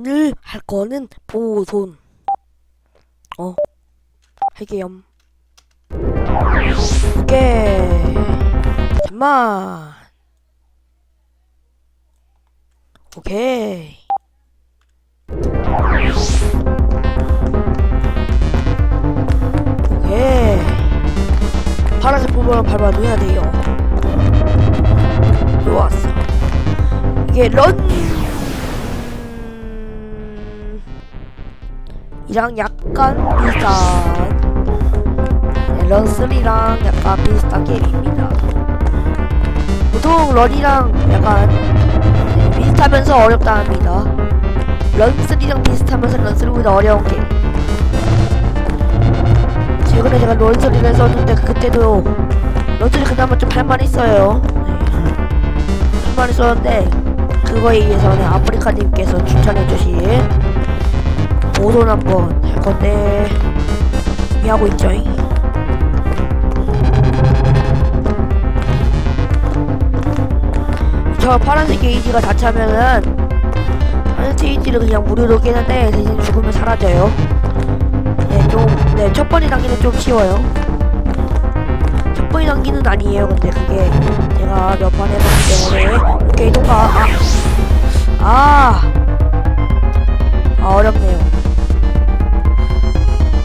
오늘 할 거는 보존. 어, 할게요. 오케이. 잠만. 오케이. 오케이. 파란색 부분을 밟아줘야 돼요. 좋았어. 이게 런 이랑 약간 비슷한 네, 런3랑 약간 비슷한 게임입니다. 보통 런이랑 약간 네, 비슷하면서 어렵다 합니다. 런3랑 비슷하면서 런3보다 어려운 게임. 최근에 제가 런3를 했었는데 그때도 런3 그나마 좀 할만했어요. 네. 할만했었는데 그거에 의해서는 아프리카님께서 추천해주신 보존 한번 할 건데 준비하고 있죠. 저 파란색 게이지가 다 차면은 파란색 게이지를 그냥 무료로 깨는데 대신 죽으면 사라져요. 네, 좀, 네, 첫 번째 단계는 좀 쉬워요. 첫 번째 단계는 아니에요. 근데 그게 제가 몇 번 해봤기 때문에 오케이 통과. 아, 아, 아 어렵네요.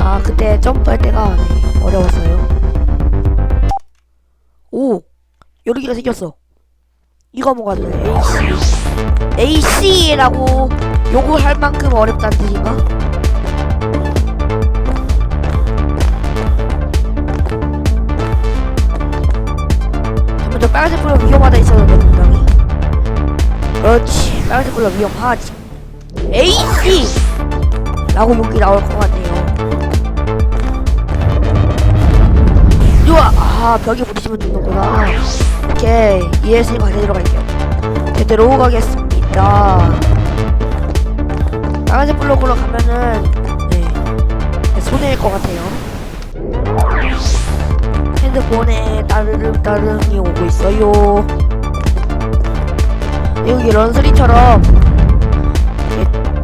아 그때 점프할 때가 네, 어려웠어요. 오 여기가 생겼어. 이거 뭐가 돼? AC AC라고 요구할 만큼 어렵다는 뜻인가? 잠깐 저 빨간색 불러 위험하다 있었는데 분명히. 그렇지 빨간색 불러 위험하지. AC 라고 욕이 나올 것 같네 우와! 아, 벽에 부딪히면 죽는구나. 오케이. 이해했으니까 제대로 갈게요. 제대로 가겠습니다. 빨간색 블록으로 가면은, 네. 손해일 것 같아요. 핸드폰에 따르릉 따르릉이 오고 있어요. 여기 런스리처럼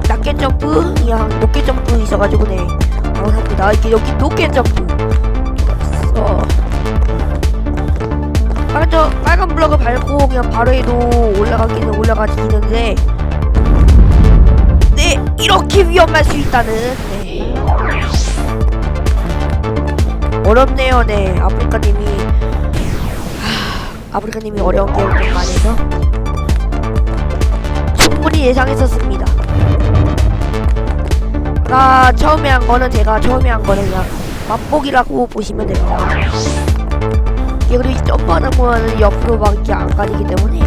낮게 점프, 그냥 높게 점프 있어가지고 네. 바로 삽니다. 이게 여기 높게 점프. 어. 빨간 저 빨간 블럭을 밟고 그냥 바로 해도 올라가기는 올라가지는데. 네 이렇게 위험할 수 있다는 네. 어렵네요 네. 아프리카님이. 하, 아프리카님이 어려운 게임을 좀 많이 해서. 충분히 예상했었습니다. 아 처음에 한 거는 제가 처음에 한 거는 그냥 맛보기라고 보시면 됩니다. 그리고 점프하다 보면 옆으로밖에 안 가지기 때문에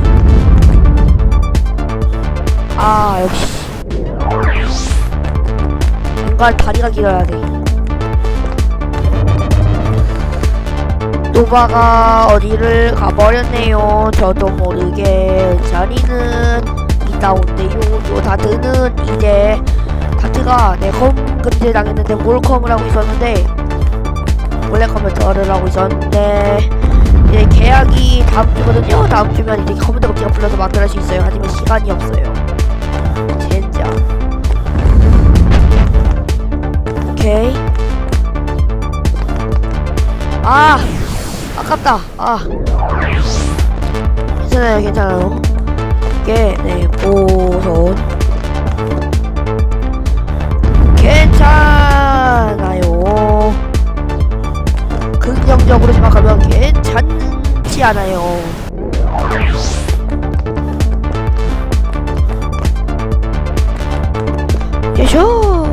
아 역시 뭔가 다리가 길어야 돼. 노바가 어디를 가버렸네요. 저도 모르게 자리는 이따 온대요. 요 다트는 이제 다트가 네컴 금지 당했는데 몰컴을 하고 있었는데 원래 컴퓨터를 하고 있었는데 이제 계약이 다음 주거든요. 다음 주면 이제 컴퓨터 금지가 풀려서 마무리할 수 있어요. 하지만 시간이 없어요. 젠장. 오케이. 아 아깝다. 아 괜찮아요, 괜찮아요. 이게 네 보선 괜찮 긍정적으로 생각하면 괜찮지 않아요. 요쇼.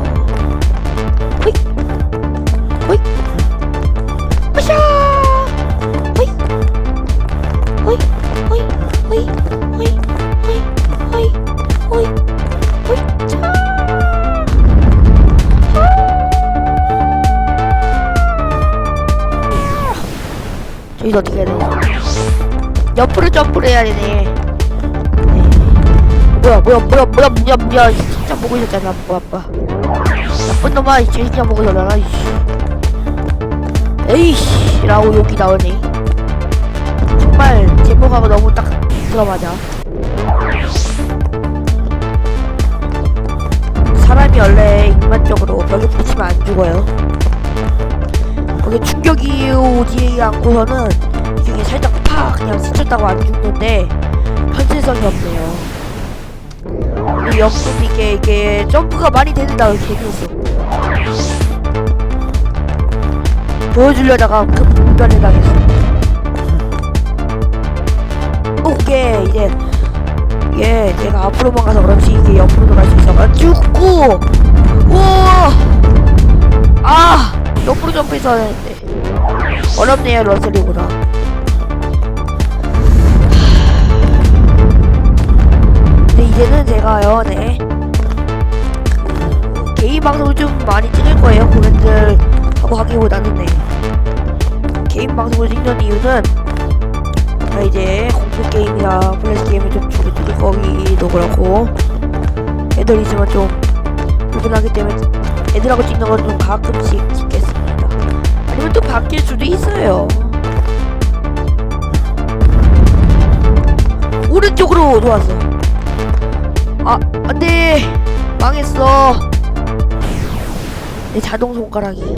저기서 어떻게 해야 되냐? 옆으로 점프를 해야 되네. 네. 뭐야 뭐야 뭐야 뭐야 뭐야 뭐야. 이 진짜 보고 있었잖아. 뭐야 뭐야 나쁜 놈아 이 진짜 보고 있었잖아 이씨. 에이씨 라고 욕이 나오네. 정말 제보가 너무 딱 들어맞아. 게임이 원래 일반적으로 벽에 부딪히면 안 죽어요. 거기 충격이 오지 않고서는 이게 살짝 팍 그냥 스쳤다고 안 죽는데 현실성이 없네요. 이 옆으로 이게 이게 점프가 많이 되는다고 재미있어. 보여주려다가 급변을 당했어. 오케이 이제 이게 제가 앞으로만 가서 그런지 이게 옆으로도 갈 수 있어가지고 우와 아 옆으로 점프해서 했는데 어렵네요 러셀리보다 근데 이제는 제가요 네. 그, 개인 방송을 좀 많이 찍을 거예요 고객들 하고 하기보다는 네. 개인 방송을 찍는 이유는 제가 이제 공포 게임이나 플래시 게임을 좀 주로 찍을 거기도 그렇고 애들 있으면 좀 불편하기 때문에 애들하고 찍는 건 좀 가끔씩. 또 바뀔 수도 있어요. 오른쪽으로 좋았어. 아, 안 돼. 망했어. 내 자동 손가락이.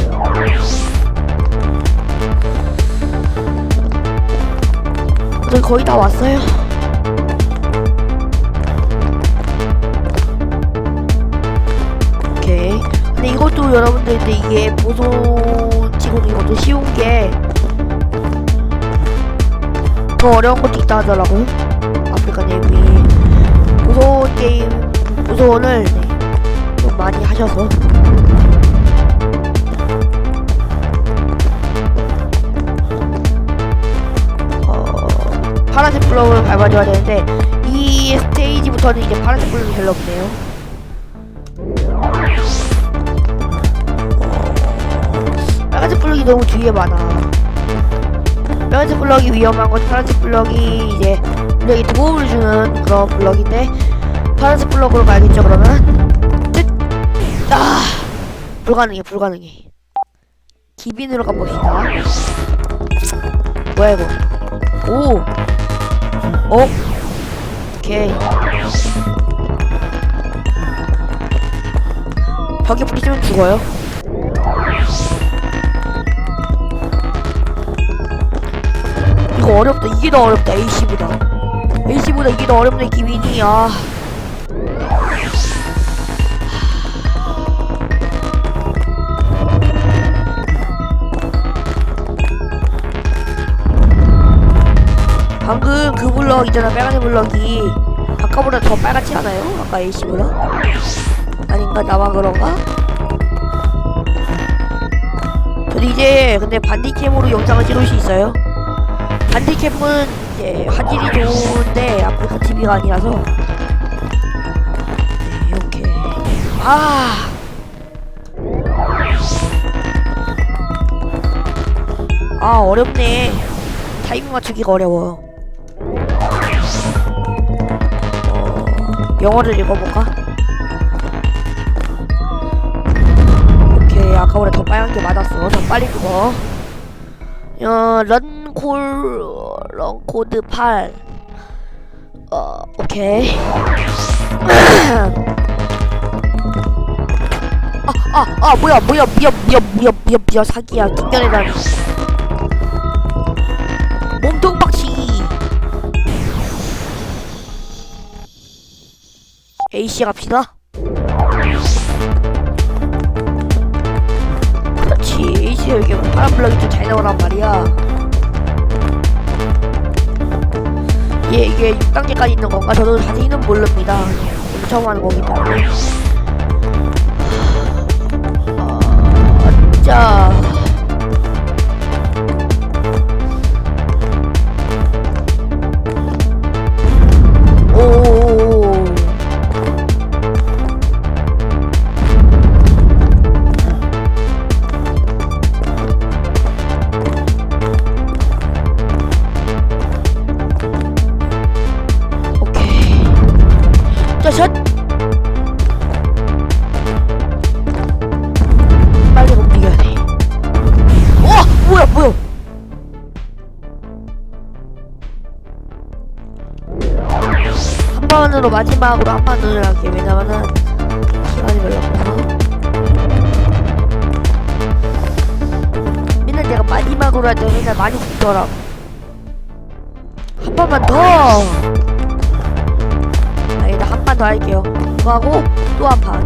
저희 거의 다 왔어요. 오케이. 근데 이것도 여러분들 근데 이게 보소 지금 이것도 쉬운 게 더 어려운 것도 있다 하더라고요. 아프리카 네임이 보소 게임 보소를 네, 좀 많이 하셔서 어, 파란색 블럭을 밟아줘야 되는데 이 스테이지부터는 이제 파란색 블럭이 별로 없네요. 빨간색 블럭이 너무 주위에 많아. 빨간색 블럭이 위험한 건 파란색 블럭이 이제 블럭에 도움을 주는 그런 블럭인데 파란색 블럭으로 가야겠죠 그러면? 뜻! 아 불가능해 불가능해. 기빈으로 가봅시다. 뭐야 이거? 오! 어? 오케이. 벽에 부딪히면 죽어요. 이거 어렵다. 이게 더 어렵다. A씨보다. A씨보다 이게 더 어렵네, 기빈이. 아. 방금 그 블럭 있잖아 빨간색 블럭이 아까보다 더 빨갛지 않아요? 아까 A씨보다? 아닌가 나만 그런가? 저도 이제 근데 반디캠으로 영상을 찍을 수 있어요 반디캠은 이제 화질이 좋은데 아프리카 TV가 아니라서 네 이렇게 아 아, 어렵네. 타이밍 맞추기가 어려워요. 어, 영어를 읽어볼까? 오케이 아까보다 더 빨간 게 맞았어 더 빨리 죽어 어 런 콜 런코드 8 어, 오케이 아, 아, 아, 뭐야, 뭐야, 뭐야, 뭐야, 뭐야, 뭐야, 뭐야, 사기야, 튕겨내다니. 몸통 박치기. A씨 갑시다. 그렇지, A씨 여기 파란 블럭이 좀잘 나오란 말이야. 얘 이게 6단계까지 있는 건가? 저도 자세히는 모릅니다. 처음 하는 거기 때문에. 아, 자. 오. 마지막으로 마지막으로 아빠 눈을 할게 왜냐면은 시간이 별로 없어서. 맨날 내가 마지막으로 할때 맨날 많이 죽더라. 한판만 더! 아니 나 한 판 더 할게요. 그거 하고 또 한판.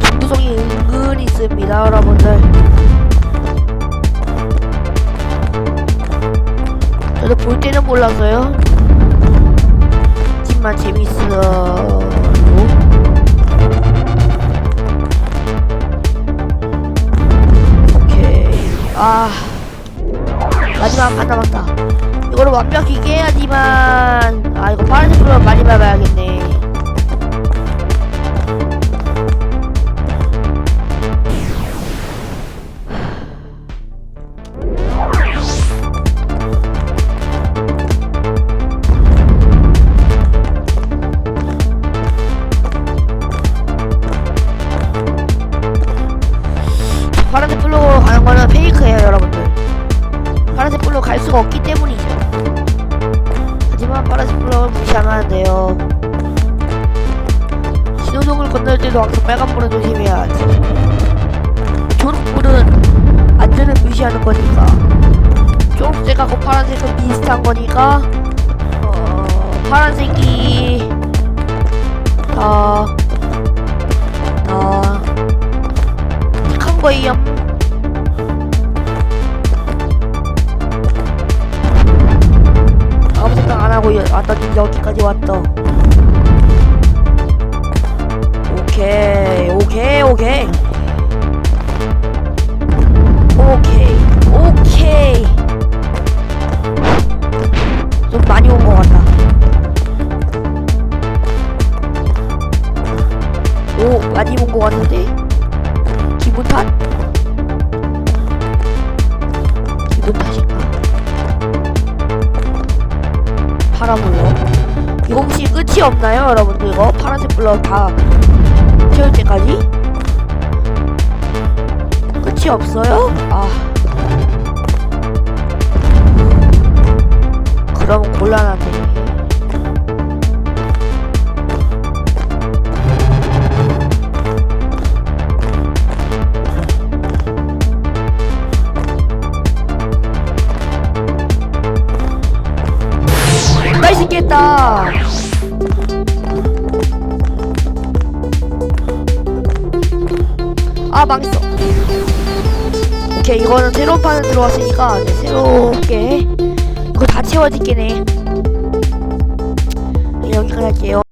중구성이 은근히 있습니다 여러분들. 저도 볼 때는 몰랐어요. 하지만 재밌어요. 오케이. 아. 마지막 한 남았다. 이거를 완벽히 깨야지만. 아 이거 파란색으로 많이 밟아야겠네 때도 항상 빨간 불은 조심해야지 초록불은 안전을 무시하는 거니까 초록색하고 파란색은 비슷한 거니까 어, 파란색이 더, 더, 틱한 거예요. 아무 생각 안 하고 여- 왔더니 여기까지 왔다. 오케이, 오케이, 오케이. 오케이. 좀 많이 온 것 같다. 오, 많이 온 것 같은데? 기분 탓? 기분 탓인가? 파란 블럭 이거 혹시 끝이 없나요 여러분들 이거 파란색 블럭 다 채울 때까지? 끝이 없어요? 아 그러면 곤란한데 오케이 이거는 새로운 판을 들어왔으니까 네, 새롭게 이거 다 채워질게네. 네, 여기까지 할게요.